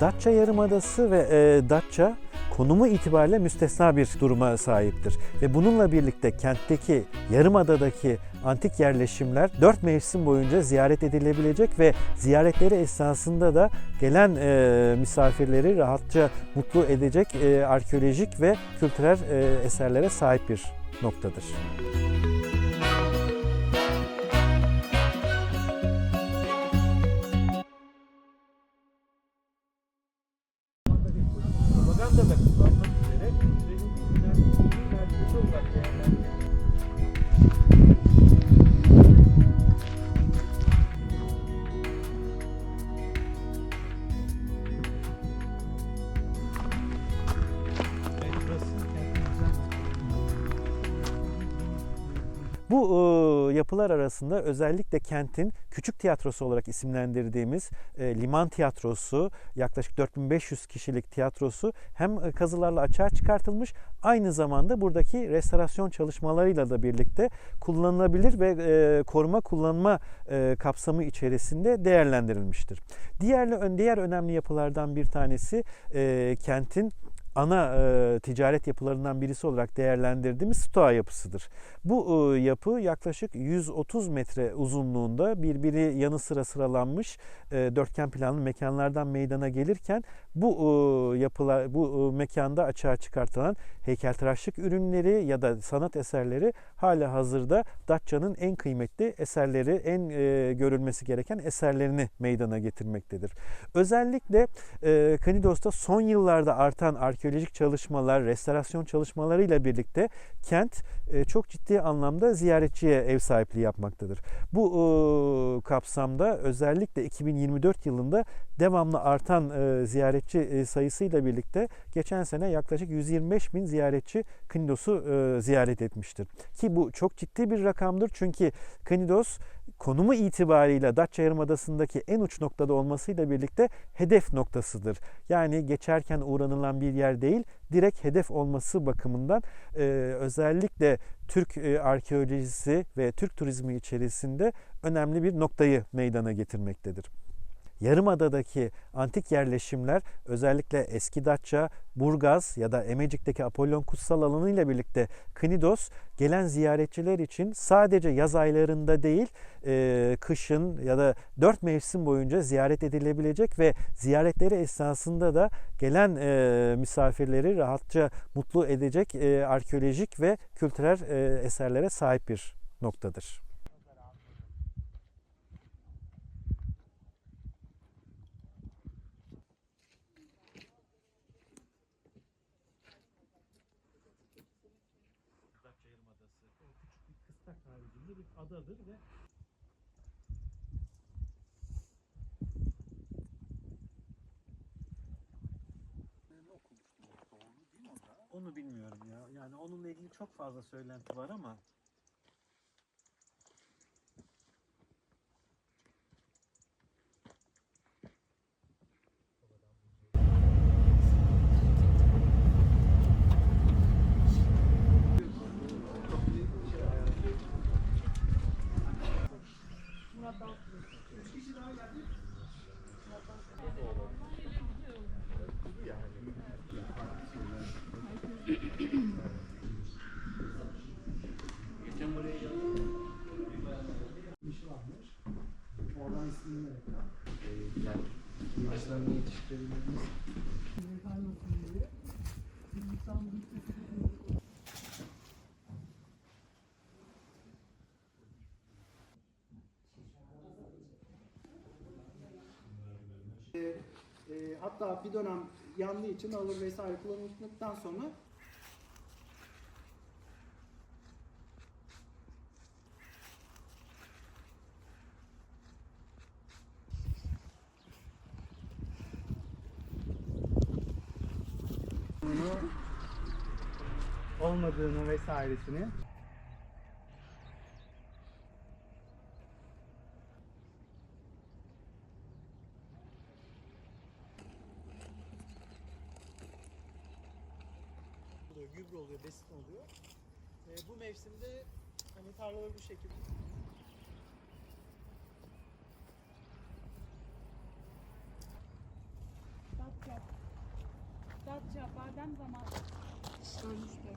Datça Yarımadası ve e, Datça konumu itibariyle müstesna bir duruma sahiptir. Ve bununla birlikte kentteki, yarımadadaki antik yerleşimler dört mevsim boyunca ziyaret edilebilecek ve ziyaretleri esnasında da gelen e, misafirleri rahatça mutlu edecek e, arkeolojik ve kültürel e, eserlere sahip bir noktadır. Maganda'da Bu e, yapılar arasında özellikle kentin küçük tiyatrosu olarak isimlendirdiğimiz e, liman tiyatrosu, yaklaşık 4500 kişilik tiyatrosu hem e, kazılarla açığa çıkartılmış, aynı zamanda buradaki restorasyon çalışmalarıyla da birlikte kullanılabilir ve e, koruma kullanma e, kapsamı içerisinde değerlendirilmiştir. Diğer diğer önemli yapılardan bir tanesi e, kentin ana e, ticaret yapılarından birisi olarak değerlendirdiğimiz Stoa yapısıdır. Bu e, yapı yaklaşık 130 metre uzunluğunda birbiri yanı sıra sıralanmış e, dörtgen planlı mekanlardan meydana gelirken bu e, yapılar bu e, mekanda açığa çıkartılan heykeltıraşlık ürünleri ya da sanat eserleri hala hazırda Datça'nın en kıymetli eserleri, en e, görülmesi gereken eserlerini meydana getirmektedir. Özellikle e, Knidos'ta son yıllarda artan arkeolojik çalışmalar, restorasyon çalışmalarıyla birlikte kent e, çok ciddi anlamda ziyaretçiye ev sahipliği yapmaktadır. Bu e, kapsamda özellikle 2024 yılında devamlı artan e, ziyaretçi sayısıyla birlikte geçen sene yaklaşık 125 bin ziyaretçi Knidos'u ziyaret etmiştir. Ki bu çok ciddi bir rakamdır çünkü Knidos konumu itibariyle Datça Yarımadası'ndaki en uç noktada olmasıyla birlikte hedef noktasıdır. Yani geçerken uğranılan bir yer değil, direkt hedef olması bakımından e, özellikle Türk e, arkeolojisi ve Türk turizmi içerisinde önemli bir noktayı meydana getirmektedir. Yarımada'daki antik yerleşimler özellikle eski Datça, Burgaz ya da Emecik'teki Apollon Kutsal Alanı ile birlikte Knidos gelen ziyaretçiler için sadece yaz aylarında değil e, kışın ya da dört mevsim boyunca ziyaret edilebilecek ve ziyaretleri esnasında da gelen e, misafirleri rahatça mutlu edecek e, arkeolojik ve kültürel e, eserlere sahip bir noktadır. Datça Yarımadası o küçük bir kıstak haricinde bir adadır ve onu bilmiyorum ya. Yani onunla ilgili çok fazla söylenti var ama Yetiştirebiliriz. E, hatta bir dönem yandığı için alır vesaire kullanıldıktan sonra bunu olmadığını vesairesini oluyor, gübre oluyor, besin oluyor. E, bu mevsimde hani tarlaları bu şekilde Deprem zamanı ölmüşler.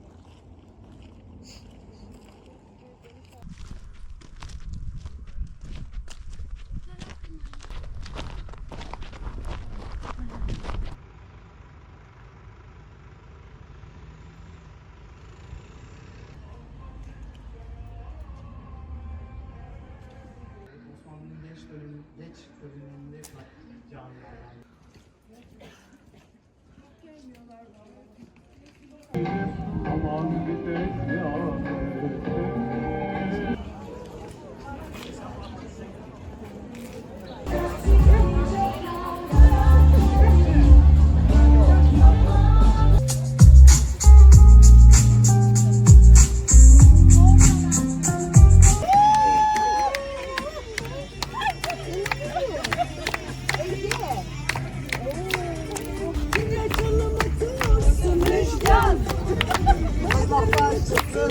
Osmanlı'nın geç dönemi, geç döneminde camilerden.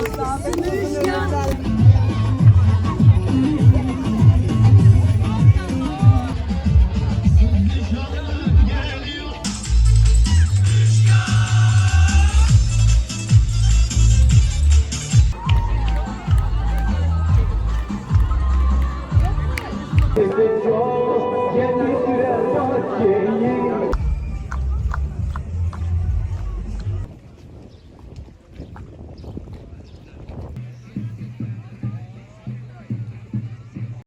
Yeni sürer